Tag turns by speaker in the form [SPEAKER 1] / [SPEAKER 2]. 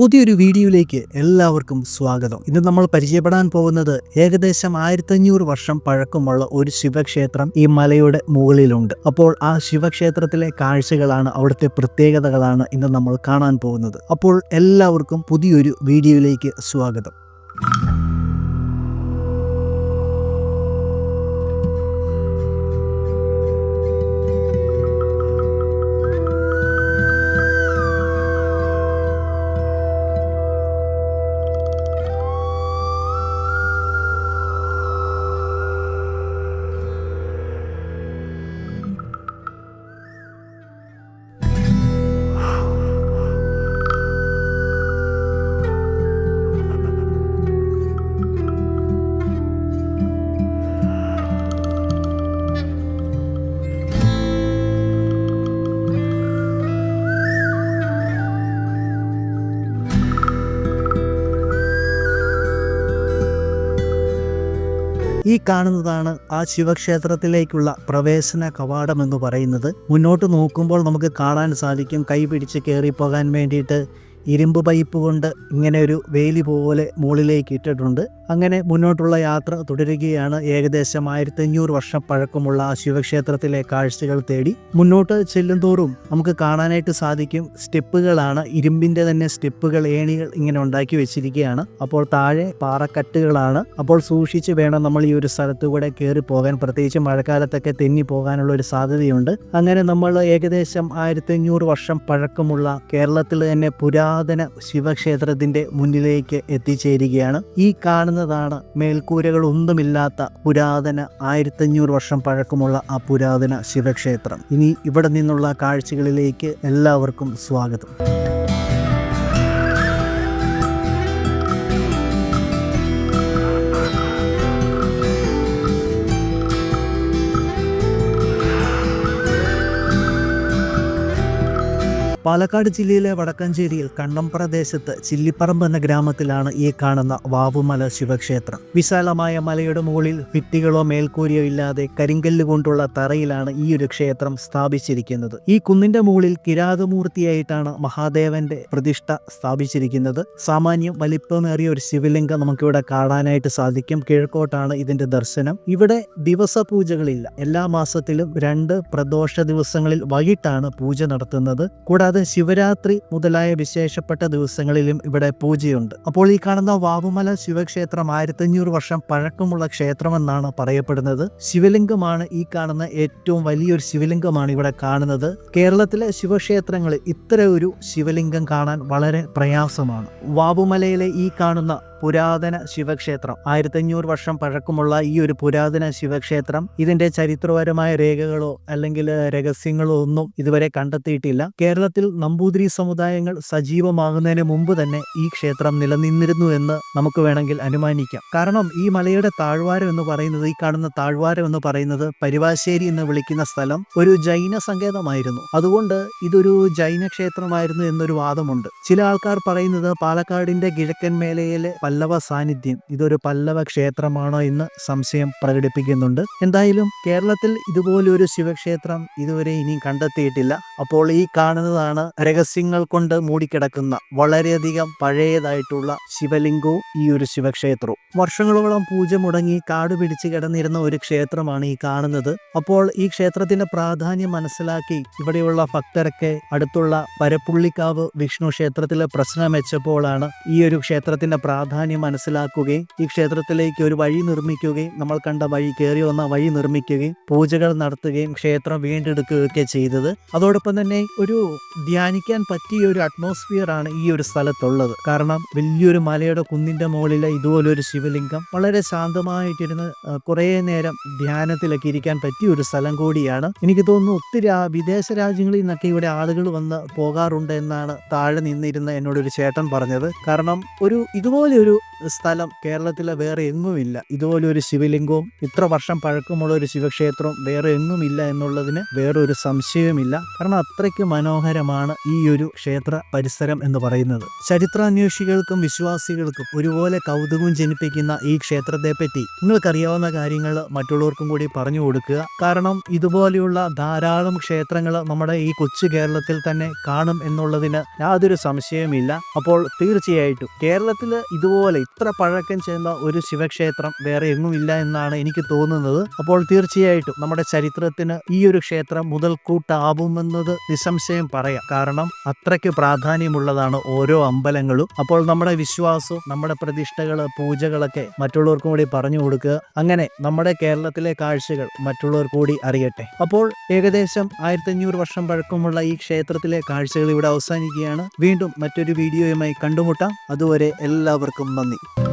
[SPEAKER 1] പുതിയൊരു വീഡിയോയിലേക്ക് എല്ലാവർക്കും സ്വാഗതം ഇന്ന് നമ്മൾ പരിചയപ്പെടാൻ പോകുന്നത് ഏകദേശം ആയിരത്തഞ്ഞൂറ് വർഷം പഴക്കമുള്ള ഒരു ശിവക്ഷേത്രം ഈ മലയുടെ മുകളിലുണ്ട് അപ്പോൾ ആ ശിവക്ഷേത്രത്തിലെ കാഴ്ചകളാണ് അവിടുത്തെ പ്രത്യേകതകളാണ് ഇന്ന് നമ്മൾ കാണാൻ പോകുന്നത് അപ്പോൾ എല്ലാവർക്കും പുതിയൊരു വീഡിയോയിലേക്ക് സ്വാഗതം ഈ കാണുന്നതാണ് ആ ശിവക്ഷേത്രത്തിലേക്കുള്ള പ്രവേശന കവാടം എന്ന് പറയുന്നത് മുന്നോട്ട് നോക്കുമ്പോൾ നമുക്ക് കാണാൻ സാധിക്കും കൈ പിടിച്ച് പോകാൻ വേണ്ടിയിട്ട് ഇരുമ്പ് പൈപ്പ് കൊണ്ട് ഇങ്ങനെ ഒരു വേലി പോലെ മുകളിലേക്ക് ഇട്ടിട്ടുണ്ട് അങ്ങനെ മുന്നോട്ടുള്ള യാത്ര തുടരുകയാണ് ഏകദേശം അഞ്ഞൂറ് വർഷം പഴക്കമുള്ള ശിവക്ഷേത്രത്തിലെ കാഴ്ചകൾ തേടി മുന്നോട്ട് ചെല്ലുന്തോറും നമുക്ക് കാണാനായിട്ട് സാധിക്കും സ്റ്റെപ്പുകളാണ് ഇരുമ്പിന്റെ തന്നെ സ്റ്റെപ്പുകൾ ഏണികൾ ഇങ്ങനെ ഉണ്ടാക്കി വെച്ചിരിക്കുകയാണ് അപ്പോൾ താഴെ പാറക്കട്ടുകളാണ് അപ്പോൾ സൂക്ഷിച്ച് വേണം നമ്മൾ ഈ ഒരു സ്ഥലത്തു കൂടെ കയറി പോകാൻ പ്രത്യേകിച്ച് മഴക്കാലത്തൊക്കെ തെന്നി പോകാനുള്ള ഒരു സാധ്യതയുണ്ട് അങ്ങനെ നമ്മൾ ഏകദേശം ആയിരത്തഞ്ഞൂറ് വർഷം പഴക്കമുള്ള കേരളത്തിൽ തന്നെ പുരാ പുരാതന ശിവക്ഷേത്രത്തിന്റെ മുന്നിലേക്ക് എത്തിച്ചേരുകയാണ് ഈ കാണുന്നതാണ് മേൽക്കൂരകളൊന്നുമില്ലാത്ത പുരാതന ആയിരത്തഞ്ഞൂറ് വർഷം പഴക്കമുള്ള ആ പുരാതന ശിവക്ഷേത്രം ഇനി ഇവിടെ നിന്നുള്ള കാഴ്ചകളിലേക്ക് എല്ലാവർക്കും സ്വാഗതം പാലക്കാട് ജില്ലയിലെ വടക്കഞ്ചേരിയിൽ കണ്ണം പ്രദേശത്ത് ചില്ലിപ്പറമ്പ് എന്ന ഗ്രാമത്തിലാണ് ഈ കാണുന്ന വാവുമല ശിവക്ഷേത്രം വിശാലമായ മലയുടെ മുകളിൽ ഭിത്തികളോ മേൽക്കൂരിയോ ഇല്ലാതെ കരിങ്കല്ല് കൊണ്ടുള്ള തറയിലാണ് ഈ ഒരു ക്ഷേത്രം സ്ഥാപിച്ചിരിക്കുന്നത് ഈ കുന്നിന്റെ മുകളിൽ കിരാതമൂർത്തിയായിട്ടാണ് മഹാദേവന്റെ പ്രതിഷ്ഠ സ്ഥാപിച്ചിരിക്കുന്നത് സാമാന്യം വലിപ്പമേറിയ ഒരു ശിവലിംഗം നമുക്കിവിടെ കാണാനായിട്ട് സാധിക്കും കിഴക്കോട്ടാണ് ഇതിന്റെ ദർശനം ഇവിടെ ദിവസ പൂജകളില്ല എല്ലാ മാസത്തിലും രണ്ട് പ്രദോഷ ദിവസങ്ങളിൽ വൈകിട്ടാണ് പൂജ നടത്തുന്നത് കൂടാതെ കൂടാതെ ശിവരാത്രി മുതലായ വിശേഷപ്പെട്ട ദിവസങ്ങളിലും ഇവിടെ പൂജയുണ്ട് അപ്പോൾ ഈ കാണുന്ന വാവുമല ശിവക്ഷേത്രം ആയിരത്തഞ്ഞൂറ് വർഷം പഴക്കമുള്ള ക്ഷേത്രമെന്നാണ് പറയപ്പെടുന്നത് ശിവലിംഗമാണ് ഈ കാണുന്ന ഏറ്റവും വലിയൊരു ശിവലിംഗമാണ് ഇവിടെ കാണുന്നത് കേരളത്തിലെ ശിവക്ഷേത്രങ്ങളിൽ ഇത്ര ഒരു ശിവലിംഗം കാണാൻ വളരെ പ്രയാസമാണ് വാവുമലയിലെ ഈ കാണുന്ന പുരാതന ശിവക്ഷേത്രം ആയിരത്തഞ്ഞൂറ് വർഷം പഴക്കമുള്ള ഈ ഒരു പുരാതന ശിവക്ഷേത്രം ഇതിന്റെ ചരിത്രപരമായ രേഖകളോ അല്ലെങ്കിൽ രഹസ്യങ്ങളോ ഒന്നും ഇതുവരെ കണ്ടെത്തിയിട്ടില്ല കേരളത്തിൽ നമ്പൂതിരി സമുദായങ്ങൾ സജീവമാകുന്നതിന് മുമ്പ് തന്നെ ഈ ക്ഷേത്രം നിലനിന്നിരുന്നു എന്ന് നമുക്ക് വേണമെങ്കിൽ അനുമാനിക്കാം കാരണം ഈ മലയുടെ താഴ്വാരം എന്ന് പറയുന്നത് ഈ കാണുന്ന താഴ്വാരം എന്ന് പറയുന്നത് പരിവാശ്ശേരി എന്ന് വിളിക്കുന്ന സ്ഥലം ഒരു ജൈന സങ്കേതമായിരുന്നു അതുകൊണ്ട് ഇതൊരു ജൈന ക്ഷേത്രമായിരുന്നു എന്നൊരു വാദമുണ്ട് ചില ആൾക്കാർ പറയുന്നത് പാലക്കാടിന്റെ കിഴക്കൻ മേലയിലെ പല പല്ലവ സാന്നിധ്യം ഇതൊരു പല്ലവ ക്ഷേത്രമാണോ എന്ന് സംശയം പ്രകടിപ്പിക്കുന്നുണ്ട് എന്തായാലും കേരളത്തിൽ ഇതുപോലൊരു ശിവക്ഷേത്രം ഇതുവരെ ഇനിയും കണ്ടെത്തിയിട്ടില്ല അപ്പോൾ ഈ കാണുന്നതാണ് രഹസ്യങ്ങൾ കൊണ്ട് മൂടിക്കിടക്കുന്ന വളരെയധികം പഴയതായിട്ടുള്ള ശിവലിംഗവും ഈ ഒരു ശിവക്ഷേത്രവും വർഷങ്ങളോളം പൂജ മുടങ്ങി കാട് പിടിച്ച് കിടന്നിരുന്ന ഒരു ക്ഷേത്രമാണ് ഈ കാണുന്നത് അപ്പോൾ ഈ ക്ഷേത്രത്തിന്റെ പ്രാധാന്യം മനസ്സിലാക്കി ഇവിടെയുള്ള ഭക്തരൊക്കെ അടുത്തുള്ള പരപ്പുള്ളിക്കാവ് വിഷ്ണു ക്ഷേത്രത്തിലെ പ്രശ്നം വെച്ചപ്പോഴാണ് ഈ ഒരു ക്ഷേത്രത്തിന്റെ പ്രാധാന്യം പ്രാധാന്യം മനസ്സിലാക്കുകയും ഈ ക്ഷേത്രത്തിലേക്ക് ഒരു വഴി നിർമ്മിക്കുകയും നമ്മൾ കണ്ട വഴി കയറി വന്ന വഴി നിർമ്മിക്കുകയും പൂജകൾ നടത്തുകയും ക്ഷേത്രം വീണ്ടെടുക്കുകയൊക്കെ ചെയ്തത് അതോടൊപ്പം തന്നെ ഒരു ധ്യാനിക്കാൻ പറ്റിയ ഒരു അറ്റ്മോസ്ഫിയർ ആണ് ഈ ഒരു സ്ഥലത്തുള്ളത് കാരണം വലിയൊരു മലയുടെ കുന്നിന്റെ മുകളിലെ ഇതുപോലൊരു ശിവലിംഗം വളരെ ശാന്തമായിട്ടിരുന്ന് കുറേ നേരം ധ്യാനത്തിലൊക്കെ ഇരിക്കാൻ പറ്റിയ ഒരു സ്ഥലം കൂടിയാണ് എനിക്ക് തോന്നുന്നു ഒത്തിരി വിദേശ രാജ്യങ്ങളിൽ നിന്നൊക്കെ ഇവിടെ ആളുകൾ വന്ന് പോകാറുണ്ട് എന്നാണ് താഴെ നിന്നിരുന്ന എന്നോടൊരു ചേട്ടൻ പറഞ്ഞത് കാരണം ഒരു ഇതുപോലെ ഇതുപോലൊരു സ്ഥലം കേരളത്തിലെ വേറെ എങ്ങുമില്ല ഇതുപോലൊരു ശിവലിംഗവും ഇത്ര വർഷം പഴക്കമുള്ള ഒരു ശിവക്ഷേത്രവും വേറെ എങ്ങുമില്ല എന്നുള്ളതിന് വേറൊരു സംശയവുമില്ല കാരണം അത്രയ്ക്ക് മനോഹരമാണ് ഈ ഒരു ക്ഷേത്ര പരിസരം എന്ന് പറയുന്നത് ചരിത്രാന്വേഷികൾക്കും വിശ്വാസികൾക്കും ഒരുപോലെ കൗതുകം ജനിപ്പിക്കുന്ന ഈ ക്ഷേത്രത്തെ പറ്റി നിങ്ങൾക്കറിയാവുന്ന കാര്യങ്ങൾ മറ്റുള്ളവർക്കും കൂടി പറഞ്ഞു കൊടുക്കുക കാരണം ഇതുപോലെയുള്ള ധാരാളം ക്ഷേത്രങ്ങൾ നമ്മുടെ ഈ കൊച്ചു കേരളത്തിൽ തന്നെ കാണും എന്നുള്ളതിന് യാതൊരു സംശയവുമില്ല അപ്പോൾ തീർച്ചയായിട്ടും കേരളത്തിൽ ഇതുപോലെ ഇതുപോലെ ഇത്ര പഴക്കം ചെയ്യുന്ന ഒരു ശിവക്ഷേത്രം വേറെ എങ്ങുമില്ല എന്നാണ് എനിക്ക് തോന്നുന്നത് അപ്പോൾ തീർച്ചയായിട്ടും നമ്മുടെ ചരിത്രത്തിന് ഈ ഒരു ക്ഷേത്രം മുതൽക്കൂട്ടാവുമെന്നത് നിസ്സംശയം പറയാം കാരണം അത്രയ്ക്ക് പ്രാധാന്യമുള്ളതാണ് ഓരോ അമ്പലങ്ങളും അപ്പോൾ നമ്മുടെ വിശ്വാസവും നമ്മുടെ പ്രതിഷ്ഠകൾ പൂജകളൊക്കെ മറ്റുള്ളവർക്കും കൂടി പറഞ്ഞു കൊടുക്കുക അങ്ങനെ നമ്മുടെ കേരളത്തിലെ കാഴ്ചകൾ മറ്റുള്ളവർ കൂടി അറിയട്ടെ അപ്പോൾ ഏകദേശം അഞ്ഞൂറ് വർഷം പഴക്കമുള്ള ഈ ക്ഷേത്രത്തിലെ കാഴ്ചകൾ ഇവിടെ അവസാനിക്കുകയാണ് വീണ്ടും മറ്റൊരു വീഡിയോയുമായി കണ്ടുമുട്ടാം അതുവരെ എല്ലാവർക്കും എല്ലാവർക്കും നന്ദി